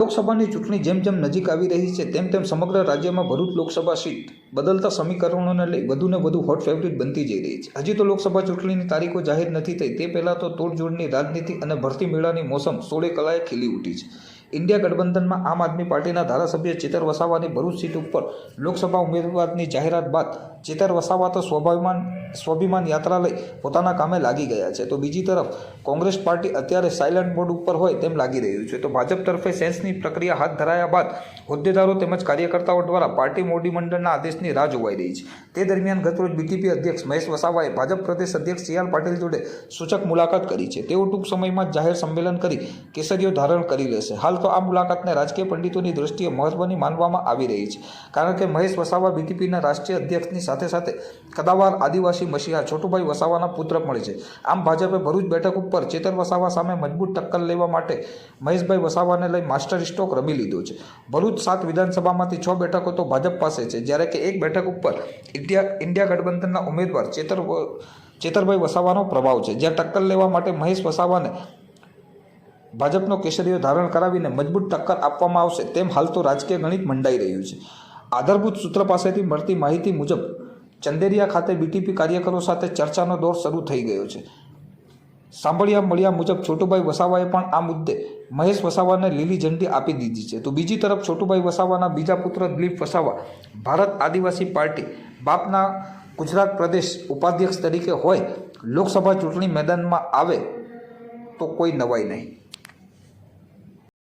લોકસભાની ચૂંટણી જેમ જેમ નજીક આવી રહી છે, તેમ તેમ સમગ્ર રાજ્યમાં ભરૂચ લોકસભા સીટ બદલતા સમીકરણોને લઈ વધુને વધુ હોટ ફેવરિટ બનતી જઈ રહી છે. હજી તો લોકસભા ચૂંટણીની તારીખો જાહેર નથી થઈ, તે પહેલાં તો તોડજોડની રાજનીતિ અને ભરતી મેળાની મોસમ સોળે કલાએ ખીલી ઉઠી છે. ઇન્ડિયા ગઠબંધનમાં આમ આદમી પાર્ટીના ધારાસભ્ય ચેતર વસાવાની ભરૂચ સીટ ઉપર લોકસભા ઉમેદવારની જાહેરાત બાદ ચેતર વસાવા તો સ્વાભિમાન સ્વાભિમાન યાત્રા લઈ પોતાના કામે લાગી ગયા છે. તો બીજી તરફ કોંગ્રેસ પાર્ટી અત્યારે સાયલન્ટ મોડ ઉપર હોય તેમ લાગી રહ્યું છે. તો ભાજપ તરફે સેન્સની પ્રક્રિયા હાથ ધરાયા બાદ હોદ્દેદારો તેમજ કાર્યકર્તાઓ દ્વારા પાર્ટી મોડી મંડળના આદેશની રાહ જોવાઈ રહી છે. તે દરમિયાન ગતરોજ બીટીપી અધ્યક્ષ મહેશ વસાવાએ ભાજપ પ્રદેશ અધ્યક્ષ સી આર પાટીલ જોડે સૂચક મુલાકાત કરી છે. તેઓ ટૂંક સમયમાં જાહેર સંમેલન કરી કેસરીઓ ધારણ કરી લેશે. હાલ તો આ મુલાકાતને રાજકીય પંડિતોની દ્રષ્ટિએ મહત્વની માનવામાં આવી રહી છે. કારણ કે મહેશ વસાવા બીટીપીના રાષ્ટ્રીય અધ્યક્ષની સાથે સાથે કદાવાર આદિવાસી મસીહા છોટુભાઈ વસાવાના પુત્ર પણ છે. આમ ભાજપે ભરૂચ બેઠક ઉપર ચેતર વસાવા સામે મજબૂત ટક્કર લેવા માટે મહેશભાઈ વસાવાને લઈ માસ્ટર સ્ટોક રમી લીધો છે. ભરૂચ સાત વિધાનસભામાંથી છ બેઠકો તો ભાજપ પાસે છે. જ્યારે કે એક બેઠક ઉપર ઇન્ડિયા ઇન્ડિયા ગઠબંધનના ઉમેદવાર ચેતર ચેતરભાઈ વસાવાનો પ્રભાવ છે. જ્યાં ટક્કર લેવા માટે મહેશ વસાવાને ભાજપનો કેસરીઓ ધારણ કરાવીને મજબૂત ટક્કર આપવામાં આવશે તેમ હાલ તો રાજકીય ગણિત મંડાઈ રહ્યું છે. આધારભૂત સૂત્ર પાસેથી મળતી માહિતી મુજબ ચંદેરિયા ખાતે બીટીપી કાર્યકરો સાથે ચર્ચાનો દોર શરૂ થઈ ગયો છે. સાંભળ્યા મળ્યા મુજબ છોટુભાઈ વસાવાએ પણ આ મુદ્દે મહેશ વસાવાને લીલી ઝંડી આપી દીધી છે. તો બીજી તરફ છોટુભાઈ વસાવાના બીજા પુત્ર દિલીપ વસાવા ભારત આદિવાસી પાર્ટી બાપના ગુજરાત પ્રદેશ ઉપાધ્યક્ષ તરીકે હોય, લોકસભા ચૂંટણી મેદાનમાં આવે તો કોઈ નવાઈ નહીં.